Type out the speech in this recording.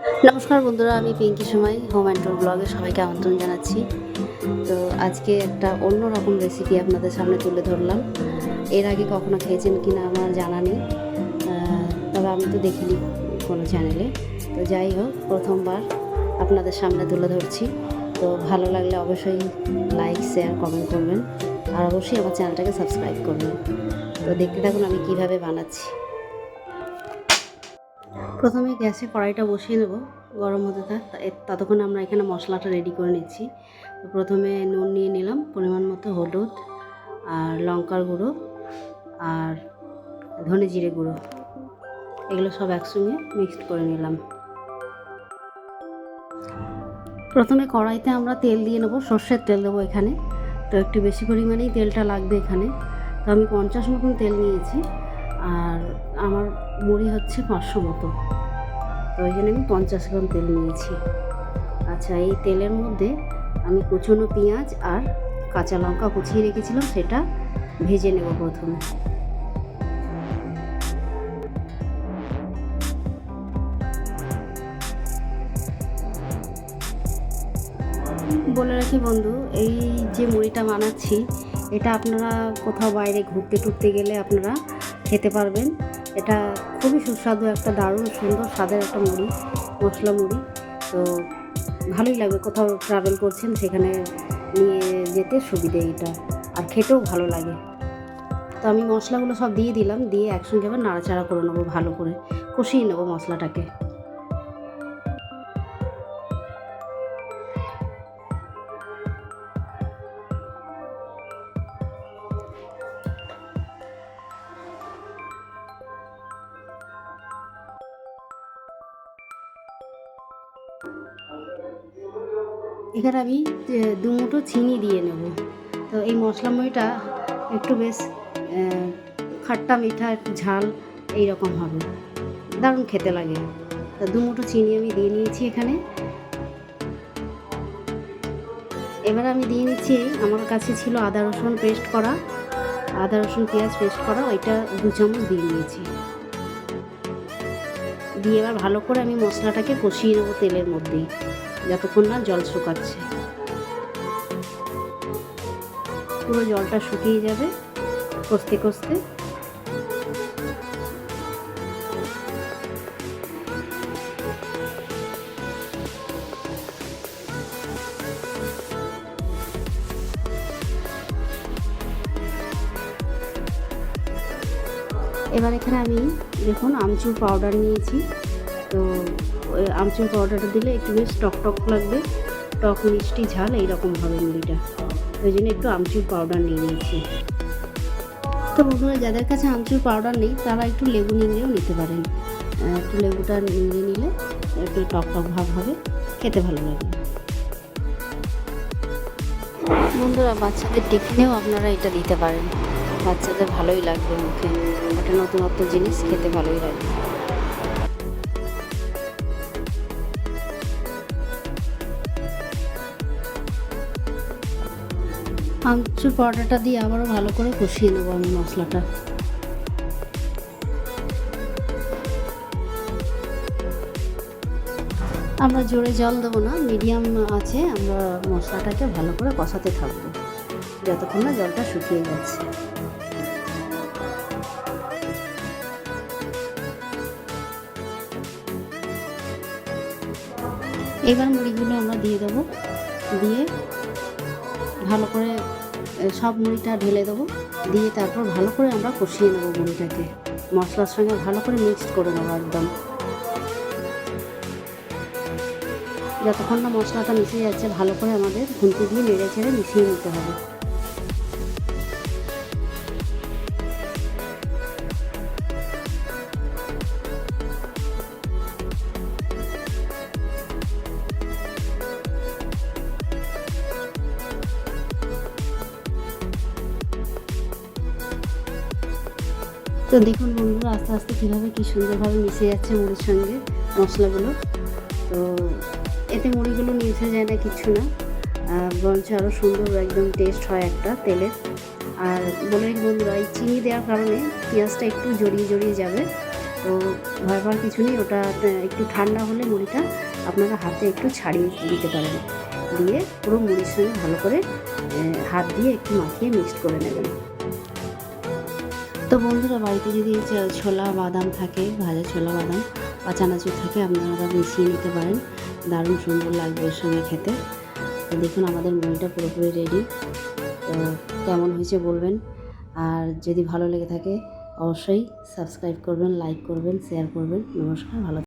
নমস্কার বন্ধুরা, আমি পিঙ্কি সময় হোম অ্যান্ড টুর ব্লগে সবাইকে আমন্ত্রণ জানাচ্ছি। তো আজকে একটা অন্য রকম রেসিপি আপনাদের সামনে তুলে ধরলাম। এর আগে কখনো খেয়েছেন কি না আমার জানা নেই। তবে আমি তো দেখিনি কোনো চ্যানেলে তো যাই হোক, প্রথমবার আপনাদের সামনে তুলে ধরছি। তো ভালো লাগলে অবশ্যই লাইক শেয়ার কমেন্ট করবেন। আর অবশ্যই আমার চ্যানেলটাকে সাবস্ক্রাইব করবেন। তো দেখতে থাকুন আমি কীভাবে বানাচ্ছি। প্রথমে গ্যাসে কড়াইটা বসিয়ে নেব গরম হতে থাক। ততক্ষণ আমরা এখানে মশলাটা রেডি করে নিচ্ছি। প্রথমে নুন নিয়ে নিলাম, পরিমাণ মতো হলুদ আর লঙ্কার গুঁড়ো আর ধনে জিরে গুঁড়ো। এগুলো সব একসঙ্গে মিক্সড করে নিলাম। প্রথমে কড়াইতে আমরা তেল দিয়ে নেব, সর্ষের তেল দেবো এখানে। তো একটু বেশি পরিমাণেই তেলটা লাগবে এখানে। তো আমি পঞ্চাশ মতন তেল নিয়েছি, আর আমার মুড়ি হচ্ছে পাঁচশো মতো। তো আমি পঞ্চাশ গ্রাম তেল নিয়েছি। আচ্ছা এই তেলের মধ্যে আমি কুচনো পেঁয়াজ আর কাঁচা লঙ্কা কুচিয়ে রেখেছিলাম, সেটা ভেজে নেব প্রথমে। বলে রাখি বন্ধু, এই যে মুড়িটা বানাচ্ছি, এটা আপনারা কোথাও বাইরে ঘুরতে টুরতে গেলে আপনারা খেতে পারবেন। এটা খুবই সুস্বাদু, একটা দারুণ সুন্দর স্বাদের একটা মুড়ি, মশলা মুড়ি। তো ভালোই লাগবে কোথাও ট্রাভেল করছেন, সেখানে নিয়ে যেতে সুবিধে এটা, আর খেতেও ভালো লাগে। তো আমি মশলাগুলো সব দিয়ে দিলাম, দিয়ে একসঙ্গে আবার নাড়াচাড়া করে নেব ভালো করে, কষিয়ে নেব মশলাটাকে। এখানে আমি দু মুঠো চিনি দিয়ে নেব। তো এই মশলা মুড়িটা একটু বেশ খাট্টা মিঠা, একটু ঝাল এই রকম হবে। দারুণ খেতে লাগে। তো দু মুঠো চিনি আমি দিয়ে নিয়েছি এখানে। এবার আমি দিয়ে নিচ্ছি, আমার কাছে ছিল আদা, রসুন পেস্ট করা। আদা, রসুন, পেঁয়াজ পেস্ট করা, ওইটা দু চামচ দিয়ে নিয়েছি। দিয়ে এবার ভালো করে আমি মশলাটাকে কষিয়ে নেব তেলের মধ্যেই। যতক্ষণ না জল শুকাচ্ছে। পুরো জলটা শুকিয়ে যাবে, কষতে কষতে। এবার এখানে আমি দেখুন আমচুর পাউডার নিয়েছি। তো আমচুর পাউডারটা দিলে একটু বেশ টক টক লাগবে। টক মিষ্টি ঝাল এইরকম হবে মুড়িটা। ওই জন্য একটু আমচুর পাউডার নিয়ে নিয়েছি। তো বন্ধুরা, যাদের কাছে আমচুর পাউডার নেই, তারা একটু লেবু নিংড়েও নিতে পারেন। একটু লেবুটা নিংড়ে নিলে একটু টক টক ভাব হবে, খেতে ভালো লাগবে। বন্ধুরা, বাচ্চাদের টিফিনেও আপনারা এটা দিতে পারেন। বাচ্চাদের ভালোই লাগবে মুখে। একটা নতুনত্ব জিনিস খেতে ভালোই লাগবে আমচুর পাউডারটা দিয়ে আবারও ভালো করে কষিয়ে নেব আমি মশলাটা। আমরা জোরে জল দেবো না, মিডিয়াম আছে, আমরা মশলাটাকে ভালো করে কষাতে থাকব, যতক্ষণ না জলটা শুকিয়ে যাচ্ছে এবার মুড়িগুলো আমরা দিয়ে দেবো, দিয়ে ভালো করে সব মুড়িটা ঢেলে দেবো। দিয়ে তারপর ভালো করে আমরা কষিয়ে নেব মুড়িটাকে। মশলার সঙ্গে ভালো করে মিক্সড করে নেব একদম। যতক্ষণ না মশলাটা মিশে যাচ্ছে, ভালো করে আমাদের খুন্তি দিয়ে নেড়ে ছেড়ে মিশিয়ে নিতে হবে। তো দেখুন বন্ধুরা, আস্তে আস্তে কীভাবে কী সুন্দরভাবে মিশে যাচ্ছে মুড়ির সঙ্গে মশলাগুলো। তো এতে মুড়িগুলো মিশে যায় না কিছু না বরঞ্চ আরও সুন্দর একদম টেস্ট হয় একটা তেলের। আর বলে বন্ধুরা, এই চিনি দেওয়ার কারণে পেঁয়াজটা একটু জড়িয়ে জড়িয়ে যাবে। তো ভয় পাওয়ার কিছু নেই, ওটা একটু ঠান্ডা হলে মুড়িটা আপনারা হাতে একটু ছাড়িয়ে দিতে পারেন। দিয়ে পুরো মুড়ির সঙ্গে ভালো করে হাত দিয়ে একটু মাখিয়ে মিক্সড করে নেবেন। তো বন্ধুরা, বাড়িতে যদি ছোলা বাদাম থাকে, ভাজা ছোলা বাদাম বা চানাচুর থাকে, আপনারা মিশিয়ে নিতে পারেন। দারুণ সুন্দর লাগবে এর সঙ্গে খেতে। তো দেখুন, আমাদের মুড়িটা পুরোপুরি রেডি তো কেমন হয়েছে বলবেন। আর যদি ভালো লেগে থাকে, অবশ্যই সাবস্ক্রাইব করবেন লাইক করবেন শেয়ার করবেন। নমস্কার, ভালো